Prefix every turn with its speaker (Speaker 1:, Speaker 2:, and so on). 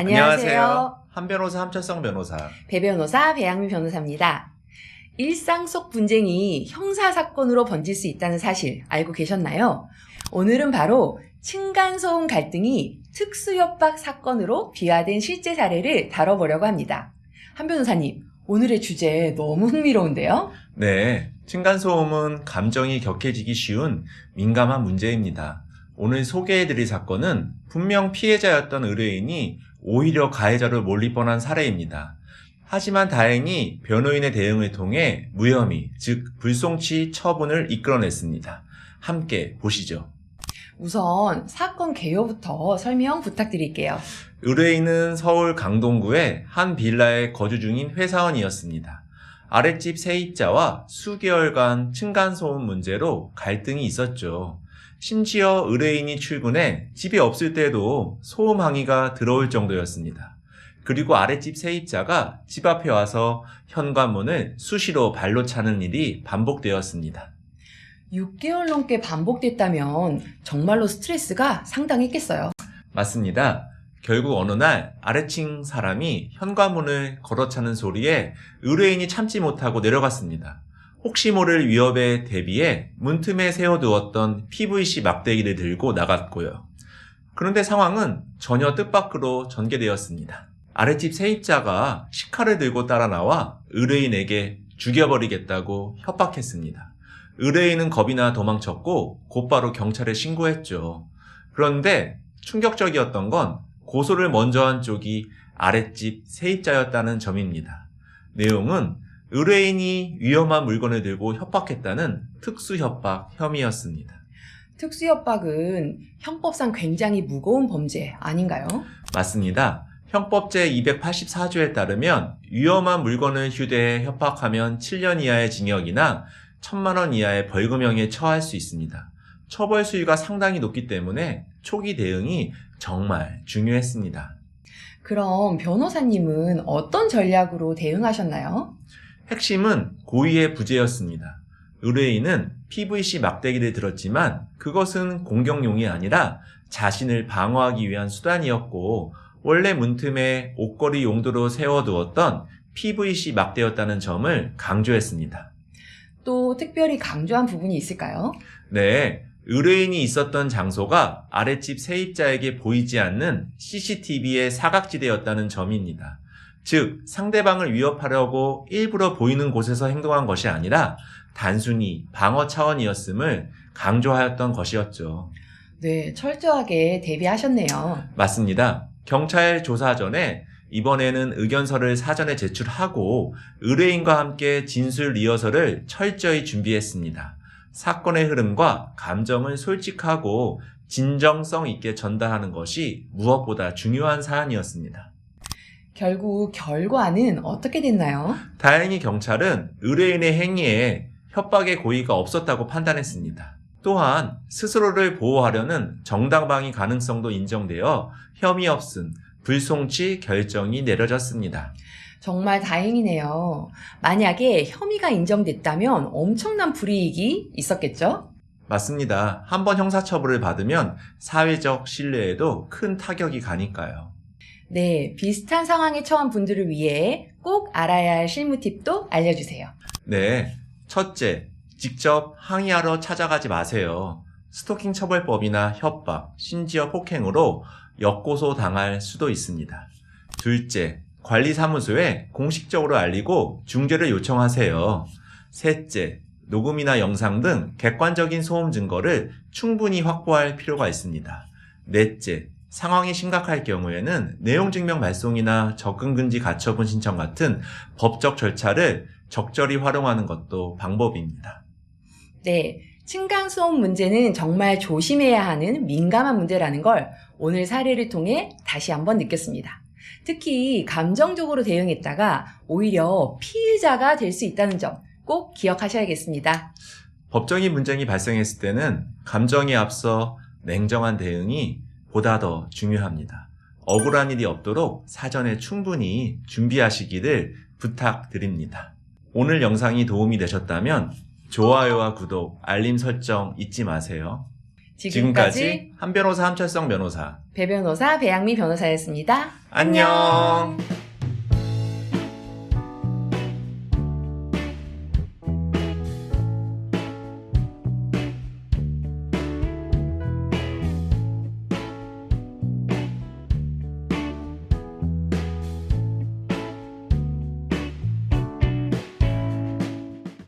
Speaker 1: 안녕하세요.
Speaker 2: 한 변호사 함철성 변호사.
Speaker 1: 배 변호사 배양미 변호사입니다. 일상 속 분쟁이 형사 사건으로 번질 수 있다는 사실 알고 계셨나요? 오늘은 바로 층간소음 갈등이 특수협박 사건으로 비화된 실제 사례를 다뤄보려고 합니다. 한 변호사님, 오늘의 주제 너무 흥미로운데요?
Speaker 2: 네. 층간소음은 감정이 격해지기 쉬운 민감한 문제입니다. 오늘 소개해드릴 사건은 분명 피해자였던 의뢰인이 오히려 가해자로 몰릴 뻔한 사례입니다. 하지만 다행히 변호인의 대응을 통해 무혐의, 즉 불송치 처분을 이끌어냈습니다. 함께 보시죠.
Speaker 1: 우선 사건 개요부터 설명 부탁드릴게요.
Speaker 2: 의뢰인은 서울 강동구의 한 빌라에 거주 중인 회사원이었습니다. 아랫집 세입자와 수개월간 층간소음 문제로 갈등이 있었죠. 심지어 의뢰인이 출근해 집이 없을 때도 소음 항의가 들어올 정도였습니다. 그리고 아랫집 세입자가 집 앞에 와서 현관문을 수시로 발로 차는 일이 반복되었습니다.
Speaker 1: 6개월 넘게 반복됐다면 정말로 스트레스가 상당했겠어요.
Speaker 2: 맞습니다. 결국 어느 날 아래층 사람이 현관문을 걸어차는 소리에 의뢰인이 참지 못하고 내려갔습니다. 혹시 모를 위협에 대비해 문틈에 세워두었던 PVC 막대기를 들고 나갔고요. 그런데 상황은 전혀 뜻밖으로 전개되었습니다. 아랫집 세입자가 식칼을 들고 따라 나와 의뢰인에게 죽여버리겠다고 협박했습니다. 의뢰인은 겁이 나 도망쳤고 곧바로 경찰에 신고했죠. 그런데 충격적이었던 건 고소를 먼저 한 쪽이 아랫집 세입자였다는 점입니다. 내용은 의뢰인이 위험한 물건을 들고 협박했다는 특수협박 혐의였습니다.
Speaker 1: 특수협박은 형법상 굉장히 무거운 범죄 아닌가요?
Speaker 2: 맞습니다. 형법 제 284조에 따르면 위험한 물건을 휴대해 협박하면 7년 이하의 징역이나 1천만 원 이하의 벌금형에 처할 수 있습니다. 처벌 수위가 상당히 높기 때문에 초기 대응이 정말 중요했습니다.
Speaker 1: 그럼 변호사님은 어떤 전략으로 대응하셨나요?
Speaker 2: 핵심은 고의의 부재였습니다. 의뢰인은 PVC 막대기를 들었지만 그것은 공격용이 아니라 자신을 방어하기 위한 수단이었고 원래 문틈에 옷걸이 용도로 세워두었던 PVC 막대였다는 점을 강조했습니다.
Speaker 1: 또 특별히 강조한 부분이 있을까요?
Speaker 2: 네, 의뢰인이 있었던 장소가 아랫집 세입자에게 보이지 않는 CCTV의 사각지대였다는 점입니다. 즉, 상대방을 위협하려고 일부러 보이는 곳에서 행동한 것이 아니라 단순히 방어 차원이었음을 강조하였던 것이었죠.
Speaker 1: 네, 철저하게 대비하셨네요.
Speaker 2: 맞습니다. 경찰 조사 전에 이번에는 의견서를 사전에 제출하고 의뢰인과 함께 진술 리허설을 철저히 준비했습니다. 사건의 흐름과 감정을 솔직하고 진정성 있게 전달하는 것이 무엇보다 중요한 사안이었습니다.
Speaker 1: 결국 결과는 어떻게 됐나요?
Speaker 2: 다행히 경찰은 의뢰인의 행위에 협박의 고의가 없었다고 판단했습니다. 또한 스스로를 보호하려는 정당방위 가능성도 인정되어 혐의 없음, 불송치 결정이 내려졌습니다.
Speaker 1: 정말 다행이네요. 만약에 혐의가 인정됐다면 엄청난 불이익이 있었겠죠?
Speaker 2: 맞습니다. 한번 형사처벌을 받으면 사회적 신뢰에도 큰 타격이 가니까요.
Speaker 1: 네, 비슷한 상황에 처한 분들을 위해 꼭 알아야 할 실무 팁도 알려주세요.
Speaker 2: 네. 첫째, 직접 항의하러 찾아가지 마세요. 스토킹 처벌법이나 협박, 심지어 폭행으로 역고소 당할 수도 있습니다. 둘째, 관리사무소에 공식적으로 알리고 중재를 요청하세요. 셋째, 녹음이나 영상 등 객관적인 소음 증거를 충분히 확보할 필요가 있습니다. 넷째, 상황이 심각할 경우에는 내용 증명 발송이나 접근금지 가처분 신청 같은 법적 절차를 적절히 활용하는 것도 방법입니다.
Speaker 1: 네, 층간소음 문제는 정말 조심해야 하는 민감한 문제라는 걸 오늘 사례를 통해 다시 한번 느꼈습니다. 특히 감정적으로 대응했다가 오히려 피의자가 될 수 있다는 점 꼭 기억하셔야겠습니다.
Speaker 2: 법적인 문제이 발생했을 때는 감정에 앞서 냉정한 대응이 보다 더 중요합니다. 억울한 일이 없도록 사전에 충분히 준비하시기를 부탁드립니다. 오늘 영상이 도움이 되셨다면 좋아요와 구독, 알림 설정 잊지 마세요. 지금까지 한 변호사 함철성 변호사.
Speaker 1: 배 변호사 배양미 변호사였습니다.
Speaker 2: 안녕.